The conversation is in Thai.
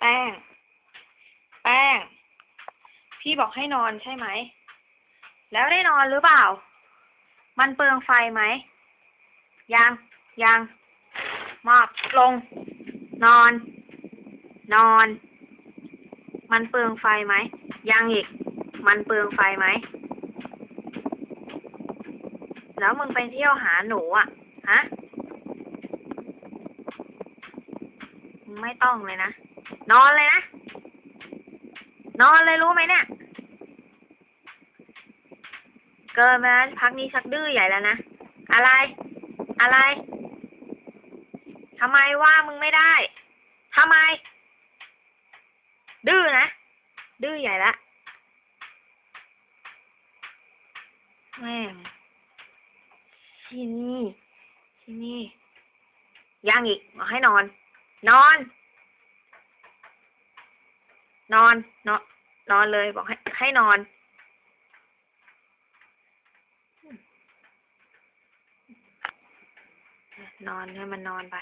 แป้ง แป้ง พี่บอกให้นอนใช่ไหม แล้วได้นอนหรือเปล่า มันเปลืองไฟไหม ยัง ยังมอบลง นอน นอน มันเปลืองไฟไหม ยังอีก มันเปลืองไฟไหม แล้วมึงไปเที่ยวหาหนูอะ ฮะ มึง ไม่ต้องเลยนะ นอนเลยนะ นอนเลยรู้ไหมเนี่ย เกินไปแล้วพักนี้ชักดื้อใหญ่แล้วนะ อะไร อะไรทำไมว่ามึงไม่ได้ทำไม ดื้อนะ ดื้อใหญ่ละแม่งที่นี่ที่นี่ยังอีกบอกให้นอน นอน นอนนอนนอนเลยบอกให้ให้นอนนอนให้มันนอนไป